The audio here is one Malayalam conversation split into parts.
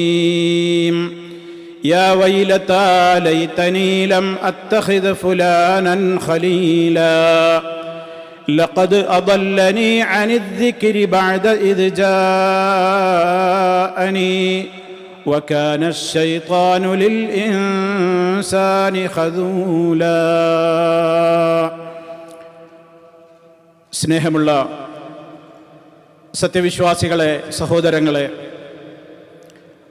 الرجيم يا ويلتى ليتني لم اتخذ فلانا خليلا لقد اضلني عن الذكر بعد اذ جاءني وكان الشيطان للانسان خذولا സ്നേഹമുള്ള സത്യവിശ്വാസികളെ സഹോദരങ്ങളെ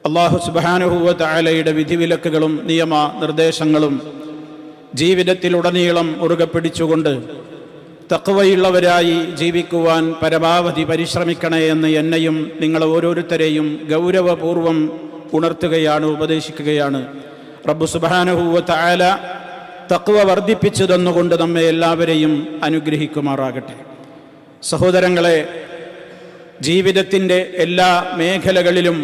അള്ളാഹു സുബാനുഹൂവ താലയുടെ വിധിവിലക്കുകളും നിയമ നിർദ്ദേശങ്ങളും ജീവിതത്തിലുടനീളം മുറുകെ പിടിച്ചുകൊണ്ട് തക്കവയുള്ളവരായി ജീവിക്കുവാൻ പരമാവധി പരിശ്രമിക്കണേ എന്ന് എന്നെയും നിങ്ങൾ ഓരോരുത്തരെയും ഗൗരവപൂർവം ഉണർത്തുകയാണ് ഉപദേശിക്കുകയാണ്. റബ്ബു സുബാനുഹൂവ താല തക്കുവ വർദ്ധിപ്പിച്ചു തന്നുകൊണ്ട് നമ്മെ എല്ലാവരെയും അനുഗ്രഹിക്കുമാറാകട്ടെ. സഹോദരങ്ങളെ ജീവിതത്തിന്റെ എല്ലാ മേഖലകളിലും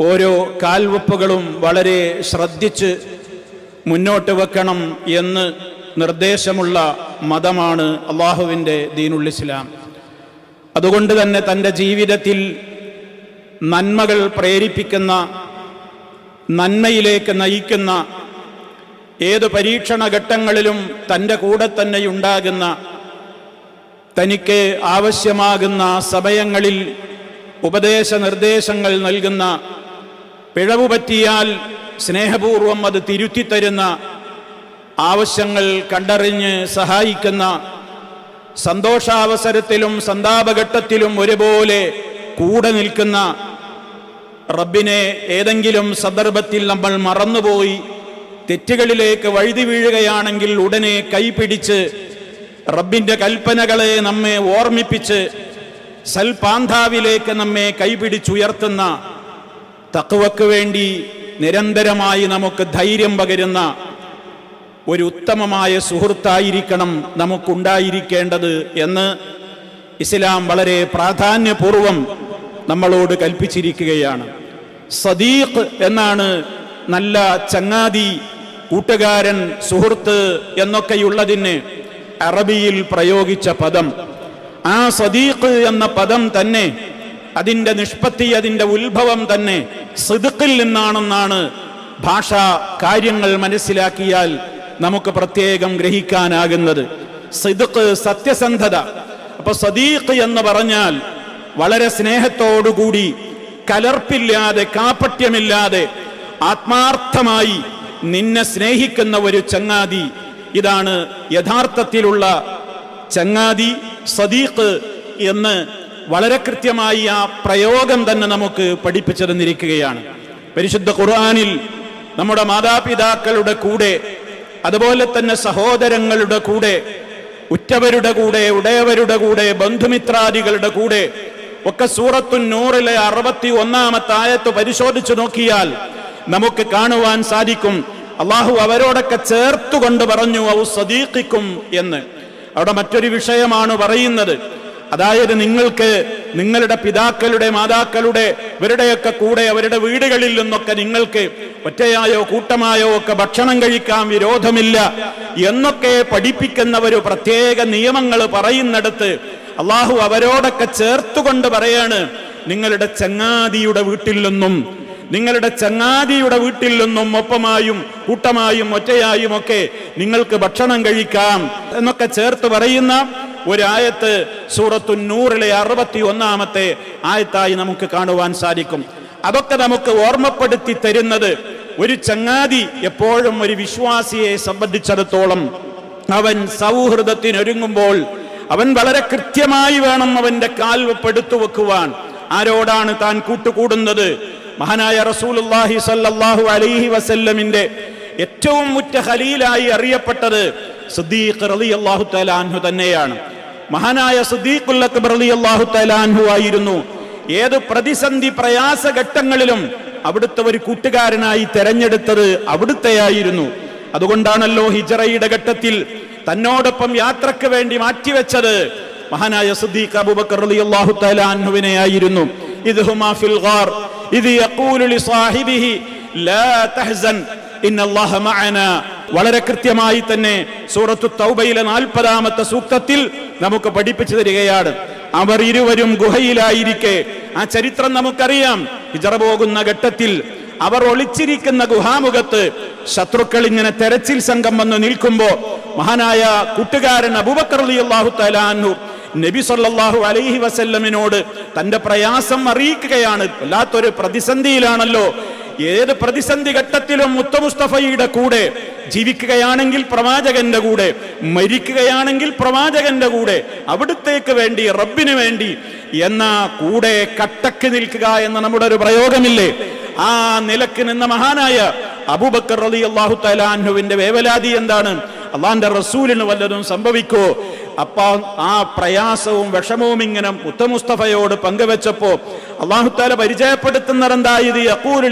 ഓരോ കാൽവെപ്പുകളും വളരെ ശ്രദ്ധിച്ച് മുന്നോട്ട് വെക്കണം എന്ന് നിർദ്ദേശമുള്ള മതമാണ് അള്ളാഹുവിന്റെ ദീനുൽ ഇസ്ലാം. അതുകൊണ്ട് തന്നെ തന്റെ ജീവിതത്തിൽ നന്മകൾ പ്രേരിപ്പിക്കുന്ന നന്മയിലേക്ക് നയിക്കുന്ന ഏത് പരീക്ഷണ ഘട്ടങ്ങളിലും തന്റെ കൂടെ തന്നെ ഉണ്ടാകുന്ന തനിക്ക് ആവശ്യമാകുന്ന സമയങ്ങളിൽ ഉപദേശ നിർദ്ദേശങ്ങൾ നൽകുന്ന പിഴവ് പറ്റിയാൽ സ്നേഹപൂർവം അത് തിരുത്തിത്തരുന്ന ആവശ്യങ്ങൾ കണ്ടറിഞ്ഞ് സഹായിക്കുന്ന സന്തോഷാവസരത്തിലും സന്താപഘട്ടത്തിലും ഒരുപോലെ കൂടെ നിൽക്കുന്ന റബ്ബിനെ ഏതെങ്കിലും സന്ദർഭത്തിൽ നമ്മൾ മറന്നുപോയി തെറ്റുകളിലേക്ക് വഴുതി വീഴുകയാണെങ്കിൽ ഉടനെ കൈപിടിച്ച് റബ്ബിന്റെ കൽപ്പനകളെ നമ്മെ ഓർമ്മിപ്പിച്ച് സൽപാന്ധാവിലേക്ക് നമ്മെ കൈപിടിച്ചുയർത്തുന്ന തക്കുവക്ക് വേണ്ടി നിരന്തരമായി നമുക്ക് ധൈര്യം പകരുന്ന ഒരു ഉത്തമമായ സുഹൃത്തായിരിക്കണം നമുക്കുണ്ടായിരിക്കേണ്ടത് എന്ന് ഇസ്ലാം വളരെ പ്രാധാന്യപൂർവം നമ്മളോട് കൽപ്പിച്ചിരിക്കുകയാണ്. സദീഖ് എന്നാണ് നല്ല ചങ്ങാതി കൂട്ടുകാരൻ സുഹൃത്ത് എന്നൊക്കെയുള്ളതിന് അറബിയിൽ പ്രയോഗിച്ച പദം. ആ സദീഖ് എന്ന പദം തന്നെ അതിന്റെ നിഷ്പത്തി അതിന്റെ ഉത്ഭവം തന്നെ സിതുക്കിൽ നിന്നാണെന്നാണ് ഭാഷ കാര്യങ്ങൾ മനസ്സിലാക്കിയാൽ നമുക്ക് പ്രത്യേകം ഗ്രഹിക്കാനാകുന്നത്. സിതുക്ക് സത്യസന്ധത. അപ്പൊ സദീഖ് എന്ന് പറഞ്ഞാൽ വളരെ സ്നേഹത്തോടുകൂടി കലർപ്പില്ലാതെ കാപ്പട്യമില്ലാതെ ആത്മാർത്ഥമായി നിന്നെ സ്നേഹിക്കുന്ന ഒരു ചങ്ങാതി. ഇതാണ് യഥാർത്ഥത്തിലുള്ള ചങ്ങാതി സദീഖ് എന്ന് വളരെ കൃത്യമായി ആ പ്രയോഗം തന്നെ നമുക്ക് പഠിപ്പിച്ചു തന്നിരിക്കുകയാണ് പരിശുദ്ധ ഖുർആാനിൽ നമ്മുടെ മാതാപിതാക്കളുടെ കൂടെ അതുപോലെ തന്നെ സഹോദരങ്ങളുടെ കൂടെ ഉറ്റവരുടെ കൂടെ ഉടയവരുടെ കൂടെ ബന്ധുമിത്രാദികളുടെ കൂടെ ഒക്കെ സൂറത്തു നൂറിലെ അറുപത്തി ഒന്നാമത്തെ ആയത്ത് പരിശോധിച്ചു നോക്കിയാൽ നമുക്ക് കാണുവാൻ സാധിക്കും. അള്ളാഹു അവരോടൊക്കെ ചേർത്തുകൊണ്ട് പറഞ്ഞു ഔ സദീഖിക്കും എന്ന്. അവിടെ മറ്റൊരു വിഷയമാണ് പറയുന്നത്. അതായത് നിങ്ങൾക്ക് നിങ്ങളുടെ പിതാക്കളുടെ മാതാക്കളുടെ ഇവരുടെയൊക്കെ കൂടെ അവരുടെ വീടുകളിൽ നിന്നൊക്കെ നിങ്ങൾക്ക് ഒറ്റയായോ കൂട്ടമായോ ഒക്കെ ഭക്ഷണം കഴിക്കാൻ വിരോധമില്ല എന്നൊക്കെ പഠിപ്പിക്കുന്ന ഒരു പ്രത്യേക നിയമങ്ങൾ പറയുന്നിടത്ത് അള്ളാഹു അവരോടൊക്കെ ചേർത്തുകൊണ്ട് പറയാണ് നിങ്ങളുടെ ചങ്ങാതിയുടെ വീട്ടിൽ നിന്നും നിങ്ങളുടെ ചങ്ങാതിയുടെ വീട്ടിൽ നിന്നും ഒപ്പമായും കൂട്ടമായും ഒറ്റയായും ഒക്കെ നിങ്ങൾക്ക് ഭക്ഷണം കഴിക്കാം എന്നൊക്കെ ചേർത്ത് പറയുന്ന ഒരായത്ത് സൂറത്തു നൂറിലെ അറുപത്തി ഒന്നാമത്തെ ആയത്തായി നമുക്ക് കാണുവാൻ സാധിക്കും. അതൊക്കെ നമുക്ക് ഓർമ്മപ്പെടുത്തി തരുന്നത് ഒരു ചങ്ങാതി എപ്പോഴും ഒരു വിശ്വാസിയെ സംബന്ധിച്ചിടത്തോളം അവൻ സൗഹൃദത്തിനൊരുങ്ങുമ്പോൾ അവൻ വളരെ കൃത്യമായി വേണം അവന്റെ കാൽവപ്പെടുത്തു വെക്കുവാൻ ആരോടാണ് താൻ കൂട്ടുകൂടുന്നത്? മഹാനായ റസൂലുള്ളാഹി സല്ലല്ലാഹു അലൈഹി വസല്ലമിന്റെ ഏറ്റവും മുറ്റ ഖലീലായി അറിയപ്പെട്ടത് സിദ്ദീഖ് റളിയല്ലാഹു അള്ളാഹു തലാൻഹു തന്നെയാണ്. മഹാനായ സിദ്ദീഖുൽ അക്ബർ റളിയല്ലാഹു അൻഹു ആയിരുന്നു. ഏത് പ്രതിസന്ധി പ്രയാസ ഘട്ടങ്ങളിലും അവിടുത്തെ ഒരു കൂട്ടുകാരനായി തെരഞ്ഞെടുത്തത് അവിടുത്തെയായിരുന്നു. അതുകൊണ്ടാണല്ലോ ഹിജറയുടെ ഘട്ടത്തിൽ തന്നോടൊപ്പം യാത്രയ്ക്ക് വേണ്ടി മാറ്റിവെച്ചത് മഹാനായ സിദ്ദീഖ് അബൂബക്കർ റളിയല്ലാഹു അള്ളാഹു തലാൻഹുവിനെ ആയിരുന്നു ഇദ്ഹുമാ ഫിൽ ഗാർ ഇത് യഖൂലു ലിസാഹിബിഹി ലാ തഹ്സൻ ഇന്നല്ലാഹ മഅനാ വളരെ കൃത്യമായി തന്നെ സൂറത്തു തൗബയിലെ നാൽപ്പതാമത്തെ സൂക്തത്തിൽ നമുക്ക് പഠിപ്പിച്ചു തരികയാണ്. അവർ ഇരുവരും ഗുഹയിലായിരിക്കെ. ആ ചരിത്രം നമുക്കറിയാം. ഹിജറ പോകുന്ന ഘട്ടത്തിൽ അവർ ഒളിച്ചിരിക്കുന്ന ഗുഹാമുഖത്ത് ശത്രുക്കൾ ഇങ്ങനെ തെരച്ചിൽ സംഘം വന്ന് നിൽക്കുമ്പോ മഹാനായ കൂട്ടുകാരൻ അബൂബക്കർ അള്ളാഹു തലാനു നബി സല്ലല്ലാഹു അലൈഹി വസല്ലമിനോട് തന്റെ പ്രയാസം അറിയിക്കുകയാണ്. വല്ലാത്തൊരു പ്രതിസന്ധിയിലാണല്ലോ. ഏത് പ്രതിസന്ധി ഘട്ടത്തിലും മുത്തമുസ്തഫയുടെ കൂടെ ജീവിക്കുകയാണെങ്കിൽ പ്രവാചകന്റെ കൂടെ മരിക്കുകയാണെങ്കിൽ പ്രവാചകന്റെ കൂടെ അവിടുത്തേക്ക് വേണ്ടി റബ്ബിന് വേണ്ടി എന്ന കൂടെ കട്ടക്ക് നിൽക്കുക എന്ന നമ്മുടെ ഒരു പ്രയോഗമില്ലേ? ആ നിലയ്ക്ക് നിന്ന മഹാനായ അബൂബക്കർ അലി അള്ളാഹു തലാഹുവിന്റെ വേവലാതി എന്താണ്? അള്ളാന്റെ റസൂലിന് വല്ലതും സംഭവിക്കോ അപ്പ ആ പ്രയാസവും വിഷമവും ഇങ്ങനെ മുത്തമുസ്തഫയോട് പങ്കുവെച്ചപ്പോ അള്ളാഹുത്താല പരിചയപ്പെടുത്തുന്നത്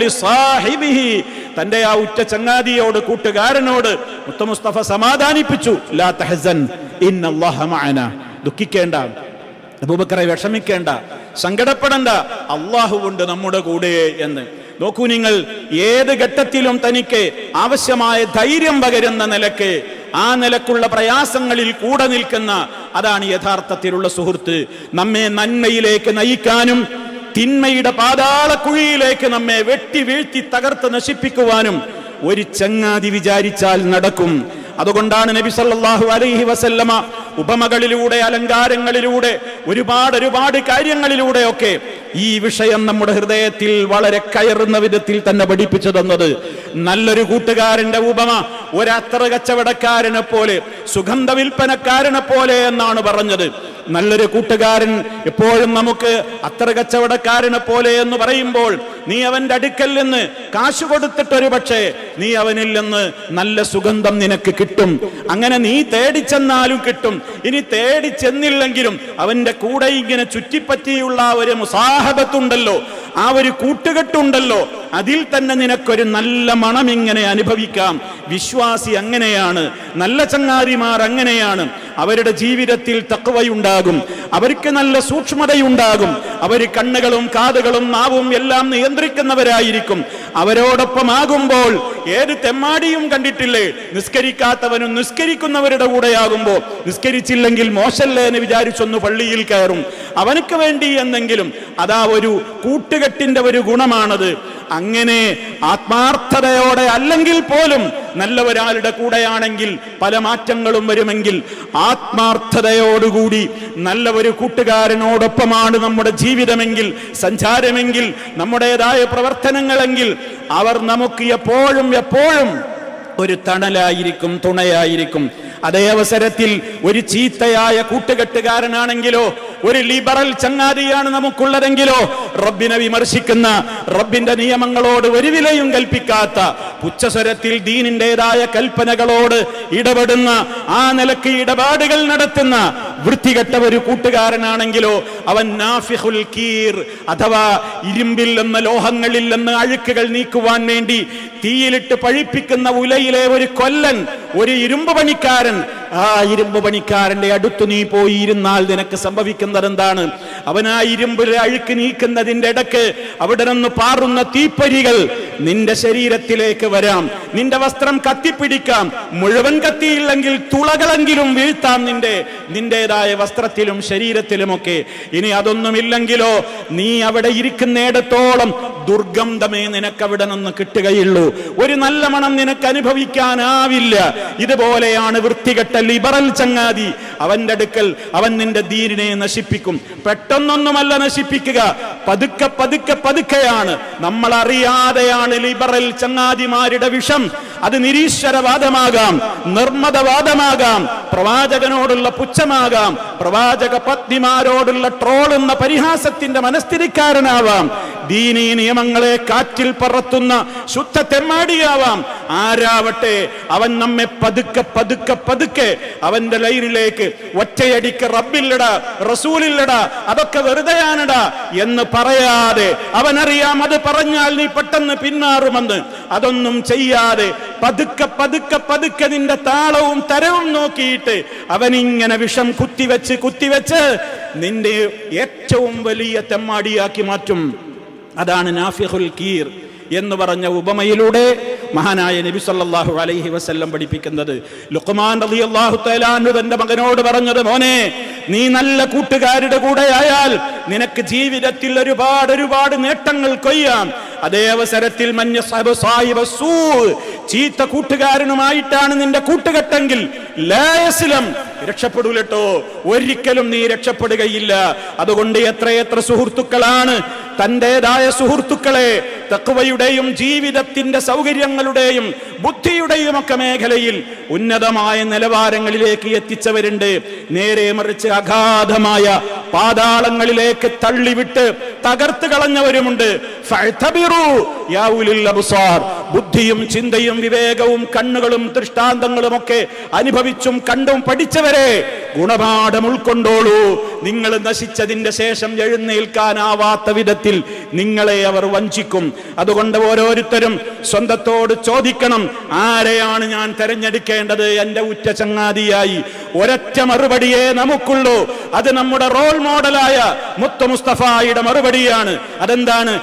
സാഹിബിഹി. തന്റെ ആ ഉറ്റ ചങ്ങാതിയോട് കൂട്ടുകാരനോട് മുത്തമുസ്തഫ സമാധാനിപ്പിച്ചു. ലാ തഹസൻ ദുഃഖിക്കേണ്ട അബൂബക്കറെ വിഷമിക്കേണ്ട സങ്കടപ്പെടണ്ട. അള്ളാഹുവുണ്ട് നമ്മുടെ കൂടെ എന്ന്. നോക്കൂ നിങ്ങൾ ഏത് ഘട്ടത്തിലും തനിക്ക് ആവശ്യമായ ധൈര്യം പകരുന്ന നിലയ്ക്ക് ആ നിലക്കുള്ള പ്രയാസങ്ങളിൽ കൂടെ നിൽക്കുന്ന അതാണ് യഥാർത്ഥത്തിലുള്ള സുഹൃത്ത്. നമ്മെ നന്മയിലേക്ക് നയിക്കാനും തിന്മയുടെ പാതാളക്കുഴിയിലേക്ക് നമ്മെ വെട്ടി വീഴ്ത്തി തകർത്ത് നശിപ്പിക്കുവാനും ഒരു ചങ്ങാതി വിചാരിച്ചാൽ നടക്കും. അതുകൊണ്ടാണ് നബി സല്ലാഹു അലൈഹി വസല്ലമ ഉപമകളിലൂടെ അലങ്കാരങ്ങളിലൂടെ ഒരുപാട് ഒരുപാട് കാര്യങ്ങളിലൂടെയൊക്കെ ഈ വിഷയം നമ്മുടെ ഹൃദയത്തിൽ വളരെ കയറുന്ന വിധത്തിൽ തന്നെ പഠിപ്പിച്ചു തന്നത് നല്ലൊരു കൂട്ടുകാരന്റെ ഉപമ ഒരത്ര കച്ചവടക്കാരനെ പോലെ സുഗന്ധ വിൽപ്പനക്കാരനെ പോലെ എന്നാണ് പറഞ്ഞത്. നല്ലൊരു കൂട്ടുകാരൻ എപ്പോഴും നമുക്ക് അത്ര കച്ചവടക്കാരനെ പോലെ എന്ന് പറയുമ്പോൾ നീ അവന്റെ അടുക്കൽ നിന്ന് കാശ് കൊടുത്തിട്ടൊരു പക്ഷേ നീ അവനിൽ നിന്ന് നല്ല സുഗന്ധം നിനക്ക് കിട്ടും. അങ്ങനെ നീ തേടിച്ചെന്നാലും കിട്ടും. ഇനി തേടിച്ചെന്നില്ലെങ്കിലും അവന്റെ കൂടെ ഇങ്ങനെ ചുറ്റിപ്പറ്റിയുള്ള ഒരു മുസാഹബത്തുണ്ടല്ലോ ആ ഒരു കൂട്ടുകെട്ടുണ്ടല്ലോ അതിൽ തന്നെ നിനക്കൊരു നല്ല മണം ഇങ്ങനെ അനുഭവിക്കാം. വിശ്വാസി അങ്ങനെയാണ് നല്ല ചങ്ങാതിമാർ അങ്ങനെയാണ്. അവരുടെ ജീവിതത്തിൽ തക്കവയുണ്ടാകും അവർക്ക് നല്ല സൂക്ഷ്മതയുണ്ടാകും. അവർ കണ്ണുകളും കാതുകളും നാവും എല്ലാം നിയന്ത്രിക്കുന്നവരായിരിക്കും. അവരോടൊപ്പം ആകുമ്പോൾ ഏത് തെമ്മാടിയും കണ്ടിട്ടില്ലേ? നിസ്കരിക്കാത്തവനും നിസ്കരിക്കുന്നവരുടെ കൂടെ ആകുമ്പോൾ നിസ്കരിച്ചില്ലെങ്കിൽ മോശല്ലേ എന്ന് വിചാരിച്ചൊന്ന് പള്ളിയിൽ കയറും. അവനക്ക് വേണ്ടി എന്നെങ്കിലും അതാ ഒരു കൂട്ടുകെട്ടിന്റെ ഒരു ഗുണമാണത്. അങ്ങനെ ആത്മാർത്ഥതയോടെ അല്ലെങ്കിൽ പോലും നല്ല ഒരാളുടെ കൂടെയാണെങ്കിൽ പല മാറ്റങ്ങളും വരുമെങ്കിൽ ആത്മാർത്ഥതയോടുകൂടി നല്ല ഒരു കൂട്ടുകാരനോടൊപ്പമാണ് നമ്മുടെ ജീവിതമെങ്കിൽ സഞ്ചാരമെങ്കിൽ നമ്മുടേതായ പ്രവർത്തനങ്ങളെങ്കിൽ അവർ നമുക്ക് എപ്പോഴും എപ്പോഴും ഒരു തണലായിരിക്കും തുണയായിരിക്കും. അതേ അവസരത്തിൽ ഒരു ചീത്തയായ കൂട്ടുകെട്ടുകാരനാണെങ്കിലോ ഒരു ലിബറൽ ചങ്ങാതിയാണ് നമുക്കുള്ളതെങ്കിലോ? റബ്ബിനെ വിമർശിക്കുന്ന റബ്ബിന്റെ നിയമങ്ങളോട് ഒരു വിലയും കൽപ്പിക്കാത്ത പുച്ഛസ്വരത്തിൽ ദീനിന്റേതായ കൽപ്പനകളോട് ഇടപെടുന്ന ആ നിലയ്ക്ക് ഇടപാടുകൾ നടത്തുന്ന വൃത്തികെട്ട ഒരു കൂട്ടുകാരനാണെങ്കിലോ അവൻ നാഫിഹുൽ കീർ അഥവാ ഇരുമ്പിൽ നിന്ന് ലോഹങ്ങളിൽ നിന്ന് അഴുക്കുകൾ നീക്കുവാൻ വേണ്ടി തീയിലിട്ട് പഴിപ്പിക്കുന്ന ഉലയിലെ ഒരു കൊല്ലൻ ഒരു ഇരുമ്പ് പണിക്കാരൻ ആ ഇരുമ്പ് പണിക്കാരന്റെ അടുത്തു നീ പോയി ഇരുന്നാൽ നിനക്ക് സംഭവിക്കുന്നത് എന്താണ് ഇരുമ്പിലെ അഴുക്ക് നീക്കുന്നതിന്റെ ഇടയ്ക്ക് അവിടെ നിന്ന് പാറുന്ന തീപ്പരികൾ നിന്റെ ശരീരത്തിലേക്ക് വരാം. നിന്റെ വസ്ത്രം കത്തിപ്പിടിക്കാം. മുഴുവൻ കത്തിയില്ലെങ്കിൽ തുളകളെങ്കിലും വീഴ്ത്താം നിന്റെ. നിന്റേതായ വസ്ത്രത്തിലും ശരീരത്തിലുമൊക്കെ. ഇനി അതൊന്നുമില്ലെങ്കിലോ നീ അവിടെ ഇരിക്കുന്നിടത്തോളം ദുർഗന്ധമേ നിനക്കവിടെ നിന്ന് കിട്ടുകയുള്ളൂ. ഒരു നല്ല മണം നിനക്ക് അനുഭവിക്കാനാവില്ല. ഇതുപോലെയാണ് വൃത്തികെട്ട ലിബറൽ ചങ്ങാതി. അവന്റെ അടുക്കൽ അവൻ നിന്റെ ദീനിനെ നശിപ്പിക്കും. പെട്ടെന്നൊന്നുമല്ല നശിപ്പിക്കുക. പതുക്കെ പതുക്കെ പതുക്കെയാണ്. നമ്മൾ അറിയാതെയാണ് ലിബറൽ ചങ്ങാതിമാരുടെ വിഷം. അത് നിരീശ്വരവാദമാകാം നിർമ്മതവാദമാകാം പ്രവാചകനോടുള്ള പുച്ഛമാകാം പ്രവാചക പത്നിമാരോടുള്ള ട്രോളുന്ന പരിഹാസത്തിന്റെ മനസ്ഥിതിക്കാരനാവാം. ദീനീ നിയമങ്ങളെ കാറ്റിൽ പറത്തുന്ന ശുദ്ധ തെമ്മാടിയാവാം. ആരാവട്ടെ അവൻ നമ്മെ പതുക്കെ പതുക്കെ പതുക്കെ അവന്റെ ലൈനിലേക്ക് ഒറ്റയടിക്ക് റബ്ബില്ലട റസൂലില്ലട അതൊക്കെ വെറുതെയാണിട എന്ന് പറയാതെ അവനറിയാം അത് പറഞ്ഞാൽ നീ പെട്ടെന്ന് പിന്മാറുമെന്ന് അതൊന്നും ചെയ്യാതെ പതുക്കെ പതുക്കെ പതുക്കെ നിന്റെ താളവും തരവും നോക്കിയിട്ട് അവനിങ്ങനെ വിഷം കുത്തിവെച്ച് കുത്തിവെച്ച് നിന്റെ ഏറ്റവും വലിയ തെമ്മാടിയാക്കി മാറ്റും. അതാണ് നാഫിഹുൽ കീർ എന്ന് പറഞ്ഞ ഉപമയിലൂടെ മഹാനായ നബി സല്ലല്ലാഹു അലൈഹി വസല്ലം പഠിപ്പിക്കുന്നത്. ലുഖ്മാൻ റളിയല്ലാഹു തആലാനു തന്റെ മകനോട് പറഞ്ഞത് മോനെ നീ നല്ല കൂട്ടുകാരുടെ കൂടെ ആയാൽ നിനക്ക് ജീവിതത്തിൽ ഒരുപാട് ഒരുപാട് നേട്ടങ്ങൾ കൊയ്യാം. അതേ അവസരത്തിൽ മഞ്ഞ സഹബ സാഹിബ സൂ ചീത്ത കൂട്ടുകാരനുമായിട്ടാണ് നിന്റെ കൂട്ടുകെട്ടെങ്കിൽ ലായസിലം രക്ഷപ്പെടൂലട്ടോ. ഒരിക്കലും നീ രക്ഷപ്പെടുകയില്ല. അതുകൊണ്ട് എത്രയെത്ര സുഹൃത്തുക്കളാണ് തന്റേതായ സുഹൃത്തുക്കളെ തക്വയുടെയും ജീവിതത്തിന്റെ സൗകര്യങ്ങളുടെയും ബുദ്ധിയുടെയും ഒക്കെ മേഖലയിൽ ഉന്നതമായ നിലവാരങ്ങളിലേക്ക് എത്തിച്ചവരുണ്ട്. നേരെ മറിച്ച് അഗാധമായ പാതാളങ്ങളിലേക്ക് തള്ളിവിട്ട് തകർത്ത് കളഞ്ഞവരുമുണ്ട്. ബുദ്ധിയും ചിന്തയും വിവേകവും കണ്ണുകളും ദൃഷ്ടാന്തങ്ങളും ഒക്കെ അനുഭവിച്ചും കണ്ടും പഠിച്ചവരെ ഗുണപാഠം ഉൾക്കൊണ്ടോളൂ. നിങ്ങൾ നശിച്ചതിന്റെ ശേഷം എഴുന്നേൽക്കാനാവാത്ത വിധത്തിൽ നിങ്ങളെ അവർ വഞ്ചിക്കും. അതുകൊണ്ട് ഓരോരുത്തരും സ്വന്തത്തോട് ചോദിക്കണം ആരെയാണ് ഞാൻ തെരഞ്ഞെടുക്കേണ്ടത്? എന്റെ ഉറ്റ ചങ്ങാതിയായി ഒരൊറ്റ മറുപടിയേ നമുക്കുള്ളൂ. അത് നമ്മുടെ റോൾ മോഡലായ മുത്ത മുസ്തഫായുടെ മറുപടിയാണ്. അതെന്താണ്.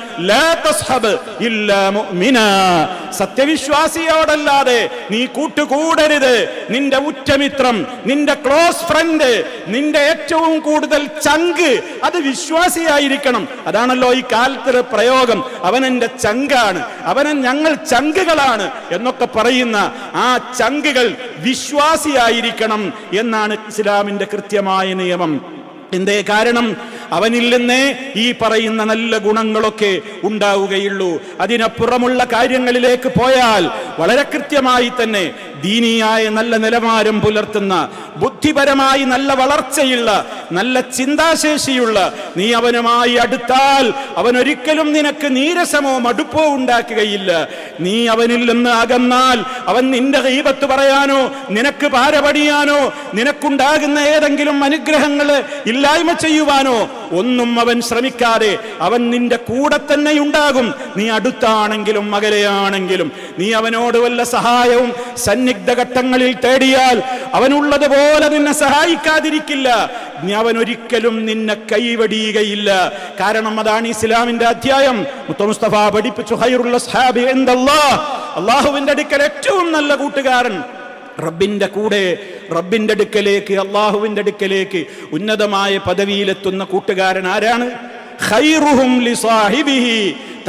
സത്യവിശ്വാസിയോടല്ലാതെ നീ കൂട്ടുകൂടരുത്. നിന്റെ ഉറ്റമിത്രം നിന്റെ ക്ലോസ് ഫ്രണ്ട് നിന്റെ ഏറ്റവും കൂടുതൽ ചങ്ക് അത് വിശ്വാസിയായിരിക്കണം. അതാണല്ലോ ഈ കാലത്തെ പ്രയോഗം. അവനെന്റെ ചങ്കാണ്. അവനെ ഞങ്ങൾ ചങ്കുകളാണ് എന്നൊക്കെ പറയുന്ന ആ ചങ്കുകൾ വിശ്വാസിയായിരിക്കണം എന്നാണ് ഇസ്ലാമിന്റെ കൃത്യമായ നിയമം. എന്തേ കാരണം അവനിൽ നിന്നേ ഈ പറയുന്ന നല്ല ഗുണങ്ങളൊക്കെ ഉണ്ടാവുകയുള്ളൂ. അതിനപ്പുറമുള്ള കാര്യങ്ങളിലേക്ക് പോയാൽ വളരെ കൃത്യമായി തന്നെ ദീനിയായ നല്ല നിലവാരം പുലർത്തുന്ന ബുദ്ധിപരമായി നല്ല വളർച്ചയുള്ള നല്ല ചിന്താശേഷിയുള്ള നീ അവനുമായി അടുത്താൽ അവനൊരിക്കലും നിനക്ക് നീരസമോ മടുപ്പോ ഉണ്ടാക്കുകയില്ല. നീ അവനിൽ നിന്ന് അകന്നാൽ അവൻ നിന്റെ ദൈവത്ത് പറയാനോ നിനക്ക് പാരപടിയാനോ നിനക്കുണ്ടാകുന്ന ഏതെങ്കിലും അനുഗ്രഹങ്ങൾ ഇല്ലായ്മ ചെയ്യുവാനോ ഒന്നും അവൻ ശ്രമിക്കാതെ അവൻ നിന്റെ കൂടെ തന്നെ ഉണ്ടാകും. നീ അടുത്താണെങ്കിലും അകലെയാണെങ്കിലും നീ അവനോട് വല്ല സഹായവും സന്നിഗ്ധ ഘട്ടങ്ങളിൽ തേടിയാൽ അവനുള്ളതുപോലെ നിന്നെ സഹായിക്കാതിരിക്കില്ല. അവൻ ഒരിക്കലും നിന്നെ കൈവടിയുകയില്ല. കാരണം അതാണ് ഇസ്ലാമിന്റെ അധ്യായം. മുത്തമുസ്തഫ പഠിപ്പിച്ചു അള്ളാഹുവിന്റെ അടുക്കൽ ഏറ്റവും നല്ല കൂട്ടുകാരൻ. റബ്ബിന്റെ കൂടെ റബ്ബിന്റെ അടുക്കലേക്ക് അള്ളാഹുവിന്റെ അടുക്കലേക്ക് ഉന്നതമായ പദവിയിലെത്തുന്ന കൂട്ടുകാരൻ ആരാണ്? ഖൈറുഹും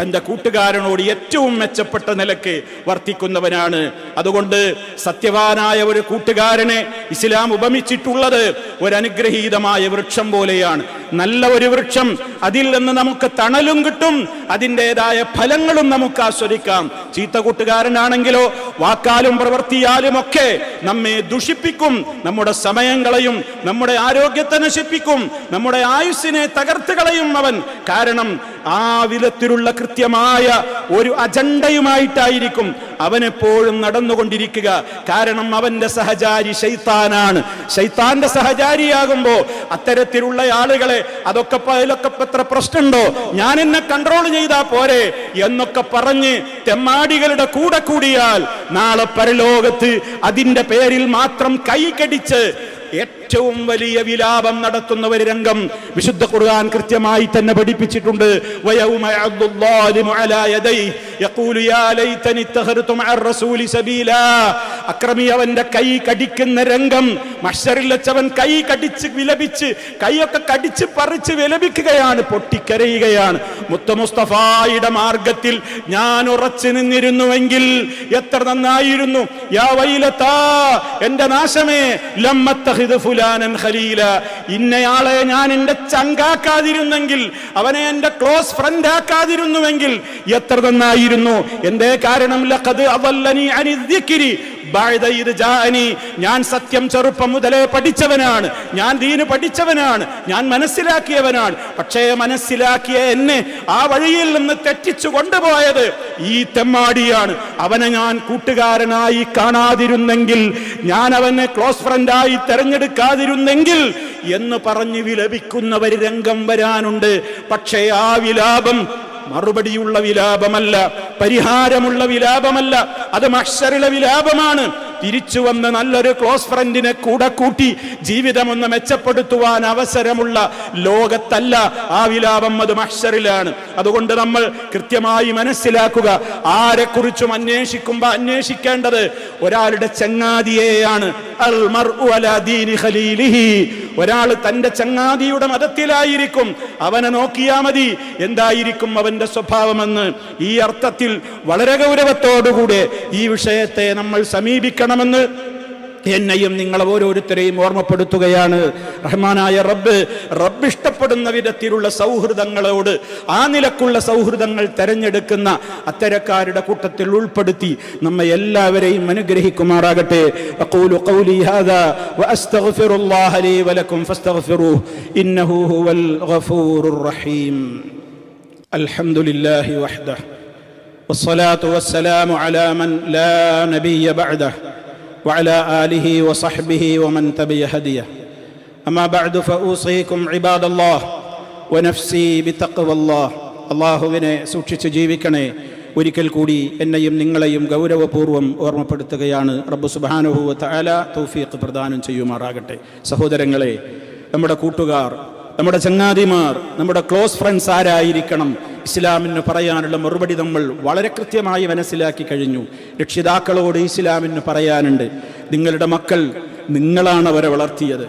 തന്റെ കൂട്ടുകാരനോട് ഏറ്റവും മെച്ചപ്പെട്ട നിലയ്ക്ക് വർത്തിക്കുന്നവനാണ്. അതുകൊണ്ട് സത്യവാനായ ഒരു കൂട്ടുകാരനെ ഇസ്ലാം ഉപമിച്ചിട്ടുള്ളത് ഒരനുഗ്രഹീതമായ വൃക്ഷം പോലെയാണ്. നല്ല ഒരു വൃക്ഷം അതിൽ നിന്ന് നമുക്ക് തണലും കിട്ടും അതിന്റെതായ ഫലങ്ങളും നമുക്ക് ആസ്വദിക്കാം. ചീത്ത കൂട്ടുകാരനാണെങ്കിലോ വാക്കാലും പ്രവർത്തിയാലും ഒക്കെ നമ്മെ ദുഷിപ്പിക്കും നമ്മുടെ സമയങ്ങളെയും നമ്മുടെ ആരോഗ്യത്തെ നശിപ്പിക്കും നമ്മുടെ ആയുസ്സിനെ തകർത്ത് കളയും അവൻ. കാരണം ആ വിധത്തിലുള്ള കൃത്യമായ ഒരു അജണ്ടയുമായിട്ടായിരിക്കും അവനെപ്പോഴും നടന്നുകൊണ്ടിരിക്കുക. കാരണം അവന്റെ സഹചാരി ശൈത്താനാണ്. ശൈത്താന്റെ സഹചാരിയാകുമ്പോൾ അത്തരത്തിലുള്ള ആളുകളെ അതൊക്കെ അതിലൊക്കെ എത്ര പ്രശ്നമുണ്ടോ? ഞാൻ എന്നെ കൺട്രോൾ ചെയ്താ പോരെ എന്നൊക്കെ പറഞ്ഞ് തെമ്മാടികളുടെ കൂടെ കൂടിയാൽ നാളെ പരലോകത്ത് അതിന്റെ പേരിൽ മാത്രം കൈ കടിച്ച് ഏറ്റവും വലിയ വിലാപം നടത്തുന്ന ഒരു രംഗം വിശുദ്ധ ഖുർആൻ കൃത്യമായി തന്നെ പഠിപ്പിച്ചിട്ടുണ്ട്. അക്രമി അവന്റെ കൈ കടിക്കുന്ന രംഗം മഷറിൽ വെച്ചവൻ കൈ കടിച്ച് വിലപിച്ച് കൈയൊക്കെ കടിച്ച് പറിച്ച് വിലപിക്കുകയാണ് പൊട്ടിക്കരയുകയാണ്. മുത്ത മുസ്തഫായുടെ മാർഗത്തിൽ ഞാൻ ഉറച്ചു നിന്നിരുന്നുവെങ്കിൽ എത്ര നന്നായിരുന്നു. യാ വൈലത്താ എന്റെ നാശമേ ലമ്മത്തഹിദ് ഫുലാനൻ ഖലീല. ഇന്നയാളെ ഞാൻ എന്റെ ചങ്കാക്കാതിരുന്നെങ്കിൽ അവനെ എന്റെ ക്ലോസ് ഫ്രണ്ട് ആക്കാതിരുന്നുവെങ്കിൽ എത്ര നന്നായിരുന്നു. എന്തേ കാരണം? ലഖദ് അവല്ലനി അനി ഞാൻ സത്യം ചെറുപ്പം മുതലേ പഠിച്ചവനാണ്. ഞാൻ ദീന് പഠിച്ചവനാണ്. ഞാൻ മനസ്സിലാക്കിയവനാണ്. പക്ഷേ മനസ്സിലാക്കിയ എന്നെ ആ വഴിയിൽ നിന്ന് തെറ്റിച്ചു കൊണ്ടുപോയത് ഈ തെമ്മാടിയാണ്. അവനെ ഞാൻ കൂട്ടുകാരനായി കാണാതിരുന്നെങ്കിൽ ഞാൻ അവനെ ക്ലോസ് ഫ്രണ്ടായി തെരഞ്ഞെടുക്കാതിരുന്നെങ്കിൽ എന്ന് പറഞ്ഞ് വിലപിക്കുന്നവർ രംഗം വരാനുണ്ട്. പക്ഷേ ആ വിലാപം മറുപടിയുള്ള വിലാപമല്ല പരിഹാരമുള്ള വിലാപമല്ല അത് മഷറിലെ വിലാപമാണ്. തിരിച്ചു വന്ന് നല്ലൊരു ക്ലോസ് ഫ്രണ്ടിനെ കൂടെ കൂട്ടി ജീവിതമൊന്ന് മെച്ചപ്പെടുത്തുവാൻ അവസരമുള്ള ലോകത്തല്ല ആ വിലാപം അത് മഹ്ഷറിലാണ്. അതുകൊണ്ട് നമ്മൾ കൃത്യമായി മനസ്സിലാക്കുക ആരെക്കുറിച്ചും അന്വേഷിക്കുമ്പോൾ അന്വേഷിക്കേണ്ടത് ഒരാളുടെ ചങ്ങാതിയെയാണ്. ഒരാൾ തന്റെ ചങ്ങാതിയുടെ മതത്തിലായിരിക്കും. അവനെ നോക്കിയാ മതി. എന്തായിരിക്കും അവന്റെ സ്വഭാവമെന്ന് ഈ അർത്ഥത്തിൽ വളരെ ഗൗരവത്തോടുകൂടെ ഈ വിഷയത്തെ നമ്മൾ സമീപിക്കണമെന്ന് എന്നെയും നിങ്ങൾ ഓരോരുത്തരെയും ഓർമ്മപ്പെടുത്തുകയാണ്. റഹ്മാനായ റബ്ബ് റബ്ബ് ഇഷ്ടപ്പെടുന്ന വിധത്തിലുള്ള സൗഹൃദങ്ങളോട് ആ നിലക്കുള്ള സൗഹൃദങ്ങൾ തെരഞ്ഞെടുക്കുന്ന അത്തരക്കാരുടെ കൂട്ടത്തിൽ ഉൾപ്പെടുത്തി നമ്മെ എല്ലാവരെയും അനുഗ്രഹിക്കുമാറാകട്ടെ. والصلاة والسلام على من لا نبي بعده وعلى آله وصحبه ومن تبع هديه أما بعد فأوصيكم عباد الله ونفسي بتقوى الله അള്ളാഹുവിനെ സൂക്ഷിച്ച് ജീവിക്കണേ ഒരിക്കൽ കൂടി എന്നെയും നിങ്ങളെയും ഗൗരവപൂർവ്വം ഓർമ്മപ്പെടുത്തുകയാണ് റബ്ബു സുബാനുഹുവ തആല തൗഫീഖ് പ്രദാനം ചെയ്യുമാറാകട്ടെ സഹോദരങ്ങളെ നമ്മുടെ കൂട്ടുകാർ നമ്മുടെ ചങ്ങാതിമാർ നമ്മുടെ ക്ലോസ് ഫ്രണ്ട്സ് ആരായിരിക്കണം ഇസ്ലാമിന് പറയാനുള്ള മറുപടി നമ്മൾ വളരെ കൃത്യമായി മനസ്സിലാക്കി കഴിഞ്ഞു. രക്ഷിതാക്കളോട് ഇസ്ലാമിന് പറയാനുണ്ട് നിങ്ങളുടെ മക്കൾ നിങ്ങളാണ് അവരെ വളർത്തിയത്.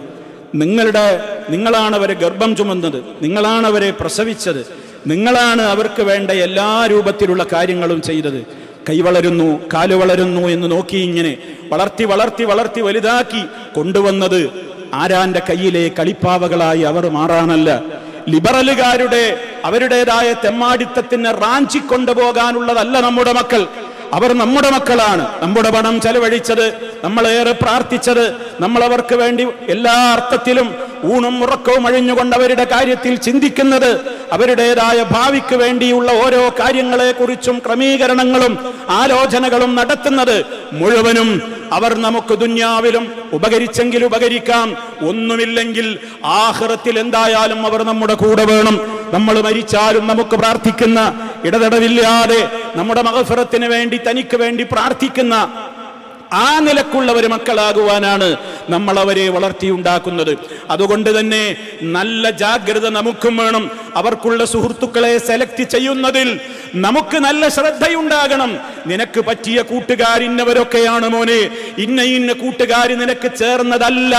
നിങ്ങളുടെ നിങ്ങളാണ് അവരെ ഗർഭം ചുമന്നത്. നിങ്ങളാണ് അവരെ പ്രസവിച്ചത്. നിങ്ങളാണ് അവർക്ക് വേണ്ട എല്ലാ രൂപത്തിലുള്ള കാര്യങ്ങളും ചെയ്തത്. കൈ വളരുന്നു കാൽ വളരുന്നു എന്ന് നോക്കി ഇങ്ങനെ വളർത്തി വളർത്തി വളർത്തി വലുതാക്കി കൊണ്ടുവന്നത് ആരാന്റെ കയ്യിലെ കളിപ്പാവകളായി അവർ മാറാനല്ല. ലിബറലുകാരുടെ അവരുടേതായ തെമ്മാടിത്തത്തിന് റാഞ്ചി കൊണ്ടുപോകാനുള്ളതല്ല നമ്മുടെ മക്കൾ. അവർ നമ്മുടെ മക്കളാണ്. നമ്മുടെ പണം ചെലവഴിച്ചത് നമ്മളേറെ പ്രാർത്ഥിച്ചത് നമ്മൾ അവർക്ക് വേണ്ടി എല്ലാ അർത്ഥത്തിലും ഊണും ഉറക്കവും അഴിഞ്ഞുകൊണ്ട് അവരുടെ കാര്യത്തിൽ ചിന്തിക്കുന്നത് അവരുടേതായ ഭാവിക്ക് വേണ്ടിയുള്ള ഓരോ കാര്യങ്ങളെ കുറിച്ചും ക്രമീകരണങ്ങളും ആലോചനകളും നടത്തുന്നത് മുഴുവനും അവർ നമുക്ക് ദുന്യാവിലും ഉപകരിച്ചെങ്കിൽ ഉപകരിക്കാം. ഒന്നുമില്ലെങ്കിൽ ആഹ്റത്തിൽ എന്തായാലും അവർ നമ്മുടെ കൂടെ വേണം. നമ്മൾ മരിച്ചാലും നമുക്ക് പ്രാർത്ഥിക്കുന്ന ഇടതടവില്ലാതെ നമ്മുടെ മഹഫറത്തിന് വേണ്ടി തനിക്ക് വേണ്ടി പ്രാർത്ഥിക്കുന്ന ആ നിലക്കുള്ള ഒരു മക്കളാകുവാനാണ് നമ്മൾ അവരെ വളർത്തിയുണ്ടാക്കുന്നത്. അതുകൊണ്ട് തന്നെ നല്ല ജാഗ്രത നമുക്കും വേണം. അവർക്കുള്ള സുഹൃത്തുക്കളെ സെലക്ട് ചെയ്യുന്നതിൽ നമുക്ക് നല്ല ശ്രദ്ധയുണ്ടാകണം. നിനക്ക് പറ്റിയ കൂട്ടുകാരിന്നവരൊക്കെയാണ് മോനെ. ഇന്ന ഇന്ന കൂട്ടുകാരി നിനക്ക് ചേർന്നതല്ല.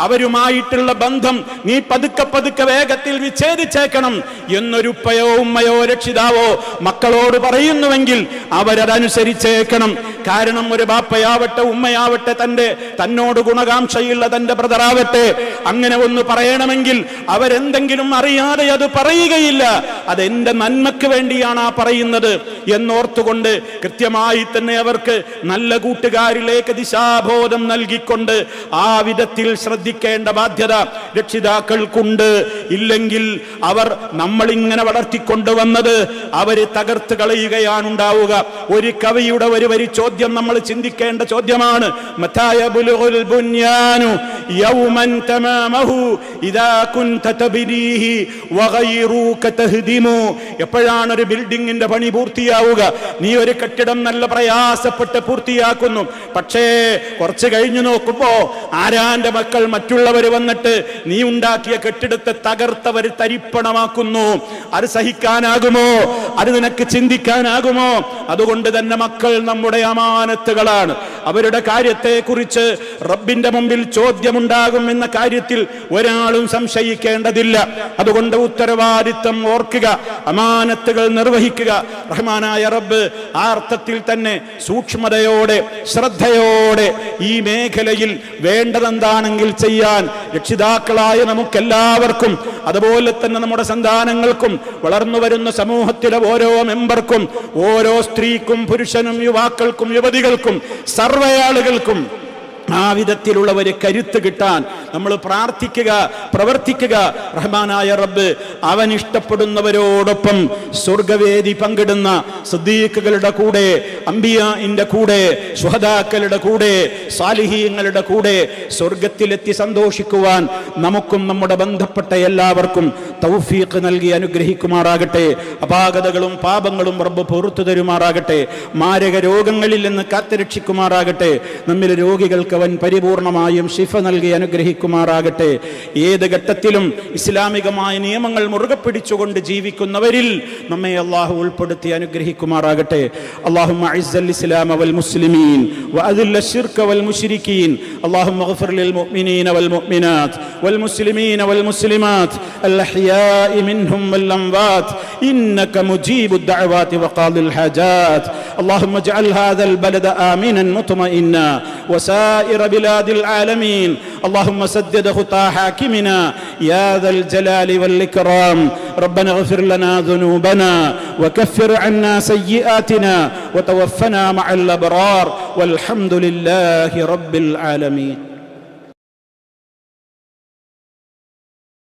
അവരുമായിട്ടുള്ള ബന്ധം നീ പതുക്കെ പതുക്കെ വേഗത്തിൽ വിച്ഛേദിച്ചേക്കണം എന്നൊരു ഉപ്പയോ ഉമ്മയോ രക്ഷിതാവോ മക്കളോട് പറയുന്നുവെങ്കിൽ അവരതനുസരിച്ചേക്കണം. കാരണം ഒരു ബാപ്പയാവട്ടെ ഉമ്മയാവട്ടെ തന്റെ തന്നോട് ഗുണകാംക്ഷയുള്ള തന്റെ ബ്രദറാവട്ടെ അങ്ങനെ ഒന്ന് പറയണമെങ്കിൽ അവരെന്തെങ്കിലും അറിയാതെ അത് പറയുകയില്ല. അതെന്റെ നന്മക്ക് വേണ്ടിയാണ് ആ പറയുന്നത് എന്നോർത്തുകൊണ്ട് കൃത്യമായി തന്നെ അവർക്ക് നല്ല കൂട്ടുകാരിലേക്ക് ദിശാബോധം നൽകിക്കൊണ്ട് ആ വിധത്തിൽ ശ്രദ്ധിക്കേണ്ട ബാധ്യത രക്ഷിതാക്കൾക്കുണ്ട്. ഇല്ലെങ്കിൽ അവർ നമ്മളിങ്ങനെ വളർത്തിക്കൊണ്ടുവന്നത് അവർ തകർത്ത് കളയുകയാണ് ഉണ്ടാവുക. ഒരു കവിയുടെ ഒരു വരി ചോദ്യം നമ്മൾ ചിന്തിക്കേണ്ട ചോദ്യമാണ്. എപ്പോഴാണ് ഒരു ബിൽഡിങ്ങിന്റെ പണി പൂർത്തിയാവുക? നീ ഒരു കെട്ടിടം നല്ല പ്രയാസപ്പെട്ട് പൂർത്തിയാക്കുന്നു. പക്ഷേ കുറച്ച് കഴിഞ്ഞു നോക്കുമ്പോ ആരാന്റെ മക്കൾ മറ്റുള്ളവർ വന്നിട്ട് നീ ഉണ്ടാക്കിയ കെട്ടിടത്തെ തകർത്തവർ തരിപ്പണമാക്കുന്നു. അത് സഹിക്കാനാകുമോ? അത് നിനക്ക് ചിന്തിക്കാനാകുമോ? അതുകൊണ്ട് തന്നെ മക്കൾ നമ്മുടെ അമാനത്തുകളാണ്. അവരുടെ കാര്യത്തെ കുറിച്ച് റബ്ബിന്റെ മുമ്പിൽ ചോദ്യമുണ്ടാകും എന്ന കാര്യത്തിൽ ഒരാളും സംശയിക്കേണ്ടതില്ല. അതുകൊണ്ട് ഉത്തരവാദിത്തം ഓർക്കുക അമാനത്തുകൾ നിർവഹിക്കുക. റഹ്മാനായ റബ്ബ് ആ അർത്ഥത്തിൽ തന്നെ സൂക്ഷ്മതയോടെ ശ്രദ്ധയോടെ ഈ മേഖലയിൽ വേണ്ടതെന്താണെങ്കിൽ ചെയ്യാൻ രക്ഷിതാക്കളായ നമുക്കെല്ലാവർക്കും അതുപോലെ തന്നെ നമ്മുടെ സന്താനങ്ങൾക്കും വളർന്നു വരുന്ന സമൂഹത്തിലെ ഓരോ മെമ്പർക്കും ഓരോ സ്ത്രീക്കും പുരുഷനും യുവാക്കൾക്കും യുവതികൾക്കും സർവയാളുകൾക്കും ആ വിധത്തിലുള്ള ഒരു കരുത്ത് കിട്ടാൻ നമ്മൾ പ്രാർത്ഥിക്കുക പ്രവർത്തിക്കുക. റഹ്മാനായ റബ്ബ് അവൻ ഇഷ്ടപ്പെടുന്നവരോടൊപ്പം സ്വർഗവേദി പങ്കിടുന്ന സദ്ദീഖുകളുടെ കൂടെ അമ്പിയാന്റെ കൂടെ സുഹദാക്കളുടെ കൂടെ സാലിഹീങ്ങളുടെ കൂടെ സ്വർഗത്തിലെത്തി സന്തോഷിക്കുവാൻ നമുക്കും നമ്മുടെ ബന്ധപ്പെട്ട എല്ലാവർക്കും തൗഫീഖ് നൽകി അനുഗ്രഹിക്കുമാറാകട്ടെ. അപാകതകളും പാപങ്ങളും റബ്ബ് പുറത്തു തരുമാറാകട്ടെ. മാരക രോഗങ്ങളിൽ നിന്ന് കാത്തുരക്ഷിക്കുമാറാകട്ടെ. നമ്മിലെ രോഗികൾക്ക് അവൻ പരിപൂർണമായും ശിഫ നൽകി അനുഗ്രഹിക്കുമാറാകട്ടെ ഏത് ഘട്ടത്തിലും ഇസ്ലാമികമായ നിയമങ്ങൾ മുറുകെ പിടിച്ചുകൊണ്ട് ജീവിക്കുന്നവരിൽ നമ്മെ അള്ളാഹു ഉൾപ്പെടുത്തി അനുഗ്രഹിക്കുമാറാകട്ടെ അള്ളാഹു الإسلام والمسلمين وأذل الشرك والمشركين اللهم اغفر للمؤمنين والمؤمنات والمسلمين والمسلمات الأحياء منهم والأموات إنك مجيب الدعوات وقاضي الحاجات اللهم اجعل هذا البلد آمنا مطمئنا وسائر بلاد العالمين. اللهم سدد خطى حاكمنا. يا ذا الجلال والإكرام. ربنا اغفر لنا ذنوبنا وكفر عنا سيئاتنا وتوفنا مع الأبرار. والحمد لله رب العالمين.